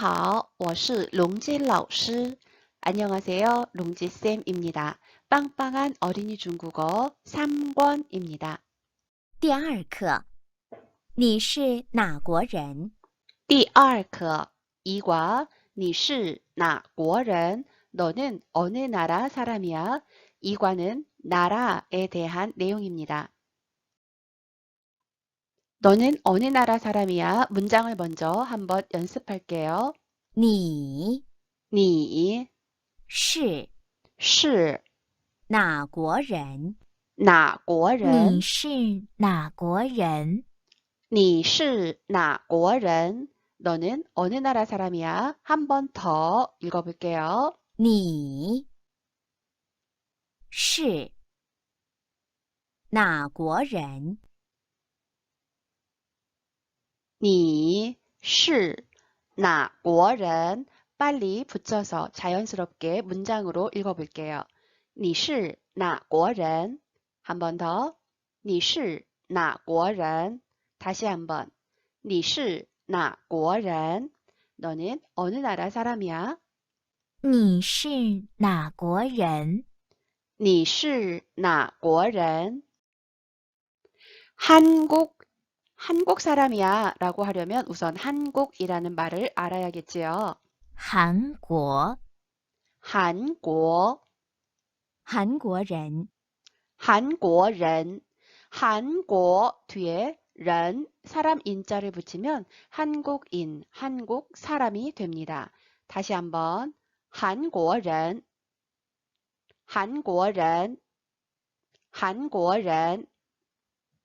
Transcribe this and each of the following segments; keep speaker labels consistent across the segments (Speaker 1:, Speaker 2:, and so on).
Speaker 1: 大家好,我是龙金老师. 안녕하세요. 롱지쌤입니다. 빵빵한 어린이 중국어 3권입니다.
Speaker 2: 第二课，你是哪国人？
Speaker 1: 第二课 2과 你是哪国人? 너는 어느 나라 사람이야? 2과는 나라에 대한 내용입니다. 너는 어느 나라 사람이야? 문장을 먼저 한번 연습할게요.
Speaker 2: 你
Speaker 1: 你
Speaker 2: 是
Speaker 1: 是
Speaker 2: 哪国人？
Speaker 1: 哪国人？
Speaker 2: 你是哪国人？
Speaker 1: 你是哪国人? 너는 어느 나라 사람이야? 한 번 더 읽어볼게요.
Speaker 2: 你是哪国人？
Speaker 1: 你是哪国人? 빨리 붙여서 자연스럽게 문장으로 읽어볼게요. 你是哪国人? 한 번 더. 你是哪国人? 다시 한 번. 你是哪国人? 너는 어느 나라 사람이야?
Speaker 2: 你是哪国人？
Speaker 1: 你是哪国人? 한국, 한국 사람이야 라고 하려면 우선 한국이라는 말을 알아야겠지요.
Speaker 2: 韩国，
Speaker 1: 한국,
Speaker 2: 韩国人。
Speaker 1: 한국인, 한국 뒤에 ren, 사람 인자를 붙이면 한국인, 한국 사람이 됩니다. 다시 한번 한국인, 한국인, 한국인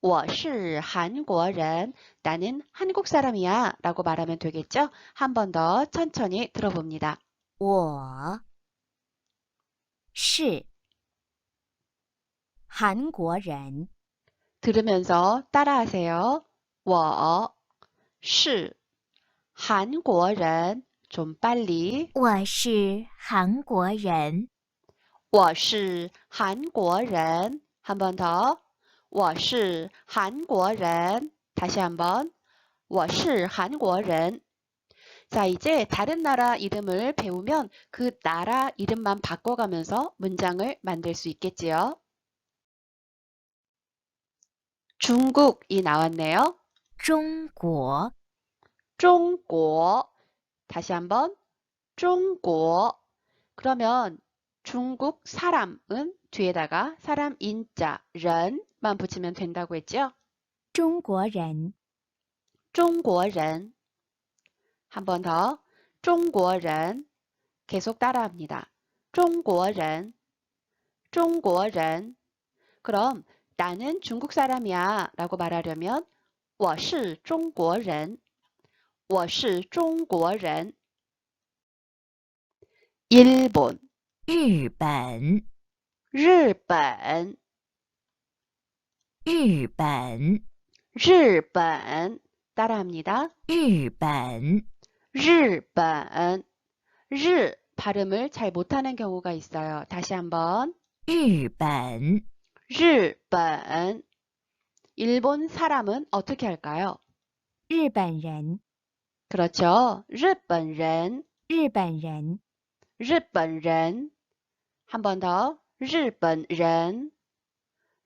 Speaker 1: 我是 한국인 나는 한국 사람이야 라고 말하면 되겠죠? 한 번 더 천천히 들어봅니다.
Speaker 2: 我是韩国人。
Speaker 1: 들으면서 따라하세요. 我是 한국인 좀 빨리
Speaker 2: 我是韩国人。
Speaker 1: 我是 한국인 한 번 더. 我是 한국인 다시 한번. 我是 한국인 자, 이제 다른 나라 이름을 배우면 그 나라 이름만 바꿔가면서 문장을 만들 수 있겠지요. 중국이 나왔네요.
Speaker 2: 中国，
Speaker 1: 중국. 다시 한번. 중국. 그러면 중국 사람은 뒤에다가 사람 인자, ren, 만 붙이면 된다고 했죠?
Speaker 2: 中国人。
Speaker 1: 중국인. 한 번 더. 중국인. 계속 따라합니다. 중국인. 중국인. 그럼 나는 중국 사람이야 라고 말하려면 我是中国人.我是中国人. 일본,
Speaker 2: 日本，
Speaker 1: 日本,
Speaker 2: 日本，
Speaker 1: 日本. 따라합니다.
Speaker 2: 日本，
Speaker 1: 日本. 르 발음을 잘 못하는 경우가 있어요. 다시 한번.
Speaker 2: 日本，
Speaker 1: 日本. 일본 사람은 어떻게 할까요?
Speaker 2: 日本人，
Speaker 1: 그렇죠. 日本人,
Speaker 2: 日本人，
Speaker 1: 日本人. 한 번 더. 日本人,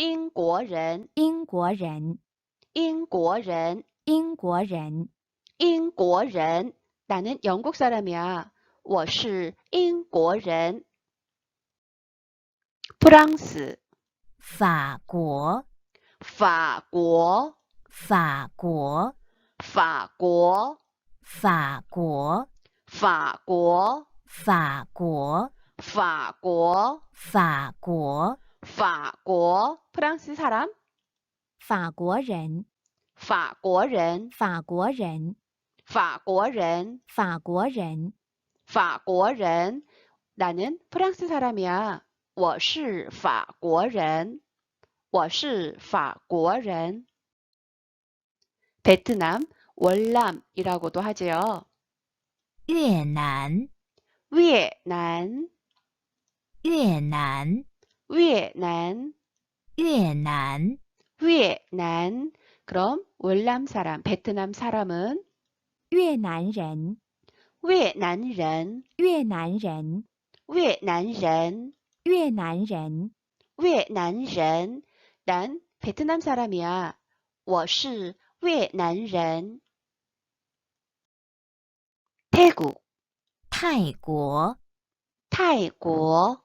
Speaker 1: 인고ren,
Speaker 2: 英国人，
Speaker 1: 인고ren,
Speaker 2: 英国人，
Speaker 1: 인고ren. 나는 영국 사람이야. 我是英国人. 프랑스,
Speaker 2: 法国，
Speaker 1: 法国,
Speaker 2: 法国，
Speaker 1: 法国,
Speaker 2: 法国，
Speaker 1: 法国,
Speaker 2: 法国，
Speaker 1: 法国,
Speaker 2: 法国，
Speaker 1: 法国. 프랑스 사람,
Speaker 2: 法国人，
Speaker 1: 法国人,
Speaker 2: 法国人，
Speaker 1: 法国人,
Speaker 2: 法国人，
Speaker 1: 法国人. 나는 프랑스 사람이야. 我是法国人.我是法国人. 베트남 월남이라고도 하지요.
Speaker 2: 越南，
Speaker 1: 越南,
Speaker 2: 越南，
Speaker 1: 越南,
Speaker 2: 越南，
Speaker 1: 越南. 그럼 월남 사람, 베트남 사람은
Speaker 2: 越南人，
Speaker 1: 越南人,
Speaker 2: 越南人，
Speaker 1: 越南人,
Speaker 2: 越南人，
Speaker 1: 越南人. 난 베트남 사람이야. 我是越南人. 태국,
Speaker 2: 泰国，
Speaker 1: 泰国,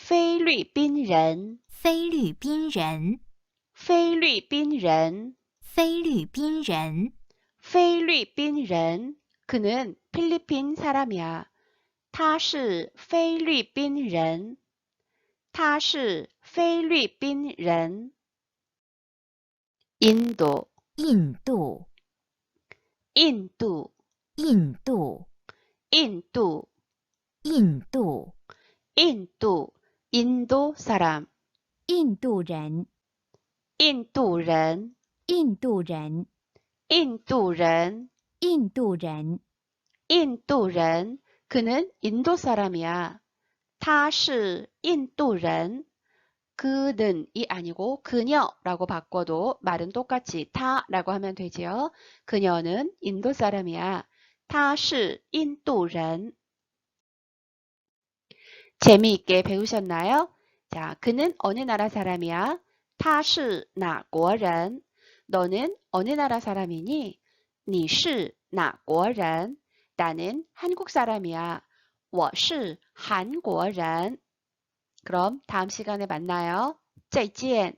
Speaker 1: 菲律宾人,
Speaker 2: 菲律宾人，
Speaker 1: 菲律宾人,
Speaker 2: 菲律宾人，
Speaker 1: 菲律宾人. 그는 필리핀 사람이야. 他是菲律宾人.他是菲律宾人. 인도,
Speaker 2: 印度，
Speaker 1: 인도,
Speaker 2: 印度，
Speaker 1: 인도,
Speaker 2: 印度，
Speaker 1: 인도, 인도 사람,
Speaker 2: 印度人，
Speaker 1: 인도人,
Speaker 2: 印度人，
Speaker 1: 인도人,
Speaker 2: 印度人，
Speaker 1: 인도人. 그는 인도 사람이야. 他是印度人. 그는이 아니고 그녀라고 바꿔도 말은 똑같이 타라고 하면 되지요. 그녀는 인도 사람이야. 他是印度人. 재미있게 배우셨나요? 자, 그는 어느 나라 사람이야? 他是哪国人? 너는 어느 나라 사람이니? 你是哪国人? 나는 한국 사람이야. 我是韩国人. 그럼 다음 시간에 만나요. 再见.